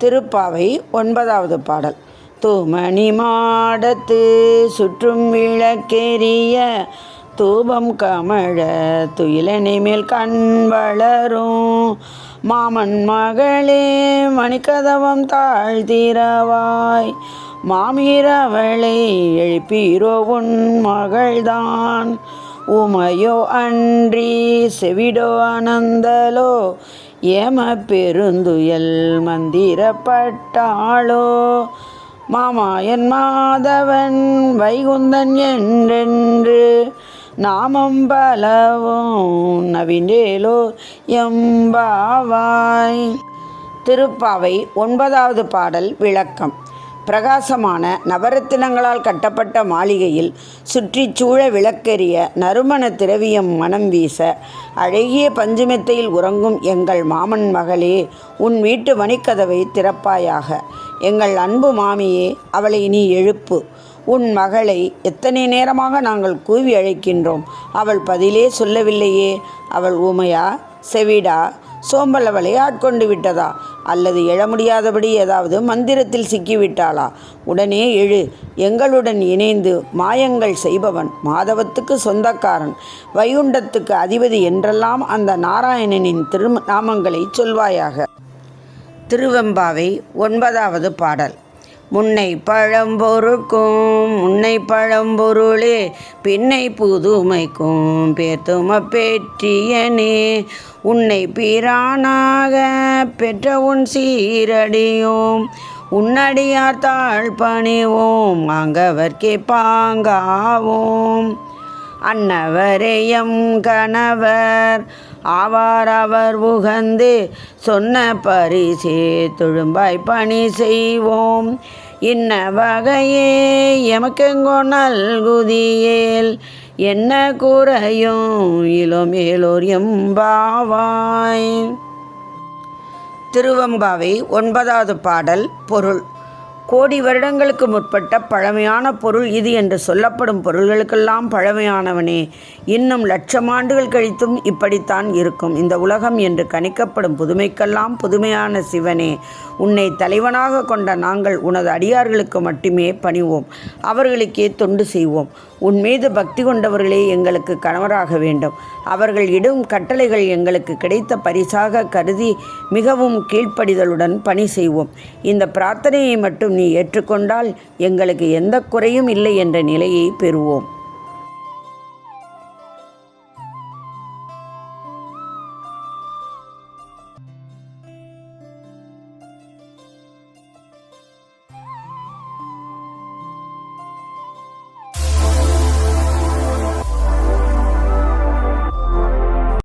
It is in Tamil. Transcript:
திருப்பாவை ஒன்பதாவது பாடல். தூமணி மாடத்து சுற்றும் விளக்கெரிய தூபம் கமழ துயிலனை மேல் கண் வளரும். மாமன் மகளே மணிக்கதவம் தாழ்த்திரவாய். மாமீரவளை எழுப்பீரோ உன் மகள்தான். உமையோ அன்றி செவிடோ அனந்தலோ ஏம பெருந்துயல் மந்திரப்பட்டாளோ. மாமாயன் மாதவன் வைகுந்தன் என்றென்று நாமம் பலவும் நவின்றேலோ எம்பாவாய். திருப்பாவை ஒன்பதாவது பாடல் விளக்கம். பிரகாசமான நவரத்தினங்களால் கட்டப்பட்ட மாளிகையில் சுற்றிச் சூழ விளக்கெறிய நறுமண திரவியம் மனம் வீச அழகிய பஞ்சுமெத்தையில் உறங்கும் எங்கள் மாமன் மகளே உன் வீட்டு மணிக்கதவை திறப்பாயாக. எங்கள் அன்பு மாமியே அவளை நீ எழுப்பு. உன் மகளை எத்தனை நேரமாக நாங்கள் கூவி அழைக்கின்றோம். அவள் பதிலே சொல்லவில்லையே. அவள் ஊமையா? செவிடா? சோம்பல் அவளை ஆட்கொண்டு விட்டதா? அல்லது எழ முடியாதபடி ஏதாவது மந்திரத்தில் சிக்கிவிட்டாளா? உடனே எழு. எங்களுடன் இணைந்து மாயங்கள் செய்பவன் மாதவத்துக்கு சொந்தக்காரன். வைகுண்டத்துக்கு அதிபதி என்றெல்லாம் அந்த நாராயணனின் திரு நாமங்களை சொல்வாயாக. திருவெம்பாவை ஒன்பதாவது பாடல். முன்னை பழம்பொருக்கும் முன்னை பழம்பொருளே பின்னை புதுமைக்கும் பேத்தும பேற்றியனே. உன்னை பிரானாக பெற்ற உன் சீரடியோம் உன்னடியார் தாழ் பணிவோம் அங்கவர்க்கே பாங்காவோம். அன்னவரேயம் கணவர். ஆவார் அவர் உகந்து சொன்ன பரிசே தொழும்பாய் பணி செய்வோம். இன்ன வகையே எமக்கெங்கோ நல்குதியேல். என்ன கூறையும் இளமேலோர் எம்பாவாய். திருவம்பாவை ஒன்பதாவது பாடல் பொருள். கோடி வருடங்களுக்கு முற்பட்ட பழமையான பொருள் இது என்று சொல்லப்படும் பொருள்களுக்கெல்லாம் பழமையானவனே. இன்னும் லட்சம் ஆண்டுகள் கழித்தும் இப்படித்தான் இருக்கும். இந்த உலகம் என்று கணிக்கப்படும் புதுமைக்கெல்லாம் புதுமையான சிவனே. உன்னை தலைவனாக கொண்ட நாங்கள் உனது அடியார்களுக்கு மட்டுமே பணிவோம். அவர்களுக்கே தொண்டு செய்வோம். உன் மீது பக்தி கொண்டவர்களே எங்களுக்கு கணவராக வேண்டும். அவர்கள் இடும் கட்டளைகள் எங்களுக்கு கிடைத்த பரிசாக கருதி மிகவும் கீழ்ப்படிதலுடன் பணி செய்வோம். இந்த பிரார்த்தனையை மட்டும் நீ ஏற்றுக்கொண்டால் எங்களுக்கு எந்த குறையும் இல்லை என்ற நிலையை பெறுவோம்.